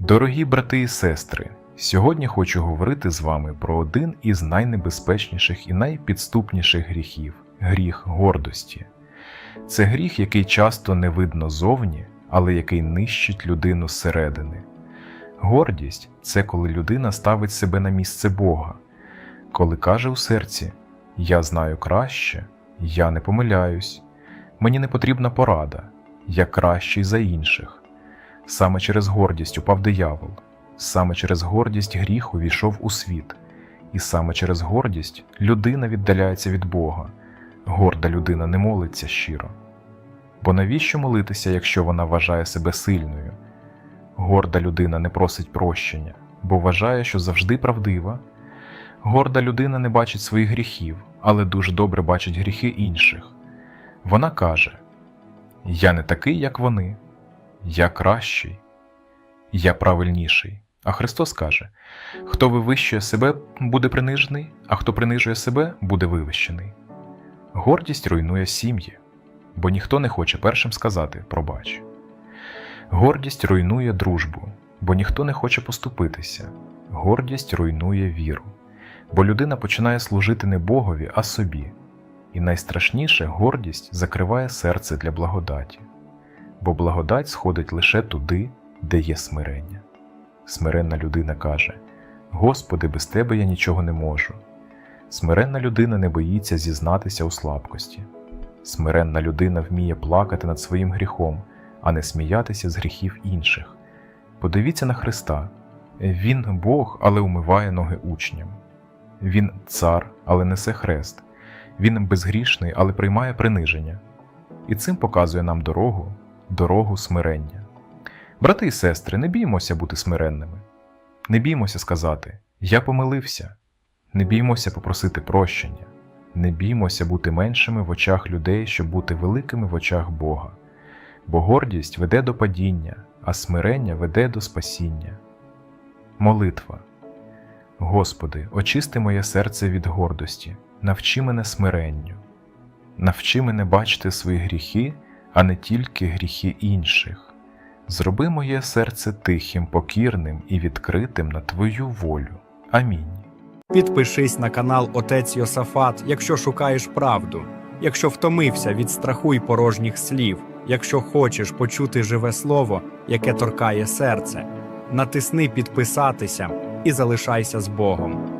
Дорогі брати і сестри, сьогодні хочу говорити з вами про один із найнебезпечніших і найпідступніших гріхів гріх гордості. Це гріх, який часто не видно зовні, але який нищить людину зсередини. Гордість це коли людина ставить себе на місце Бога, коли каже у серці: Я знаю краще, я не помиляюсь, мені не потрібна порада, я кращий за інших. Саме через гордість упав диявол, саме через гордість гріх увійшов у світ, і саме через гордість людина віддаляється від Бога. Горда людина не молиться щиро. Бо навіщо молитися, якщо вона вважає себе сильною? Горда людина не просить прощення, бо вважає, що завжди правдива. Горда людина не бачить своїх гріхів, але дуже добре бачить гріхи інших. Вона каже: Я не такий, як вони, я кращий, я правильніший. А Христос каже: Хто вивищує себе, буде принижений, а хто принижує себе, буде вивищений. Гордість руйнує сім'ї, бо ніхто не хоче першим сказати пробач. Гордість руйнує дружбу, бо ніхто не хоче поступитися. Гордість руйнує віру, бо людина починає служити не Богові, а собі. І найстрашніше гордість закриває серце для благодаті, бо благодать сходить лише туди, де є смирення. Смиренна людина каже: Господи, без Тебе я нічого не можу. Смиренна людина не боїться зізнатися у слабкості. Смиренна людина вміє плакати над своїм гріхом, а не сміятися з гріхів інших. Подивіться на Христа. Він Бог, але умиває ноги учням. Він цар, але несе хрест. Він безгрішний, але приймає приниження. І цим показує нам дорогу, дорогу смирення. Брати і сестри, не біймося бути смиренними. Не біймося сказати Я помилився. Не біймося попросити прощення. Не біймося бути меншими в очах людей, щоб бути великими в очах Бога. Бо гордість веде до падіння, а смирення веде до спасіння. Молитва. Господи, очисти моє серце від гордості, навчи мене смиренню. Навчи мене бачити свої гріхи, а не тільки гріхи інших. Зроби моє серце тихим, покірним і відкритим на Твою волю. Амінь. Підпишись на канал Отець Йосафат, якщо шукаєш правду, якщо втомився від страху й порожніх слів, якщо хочеш почути живе слово, яке торкає серце. Натисни підписатися і залишайся з Богом.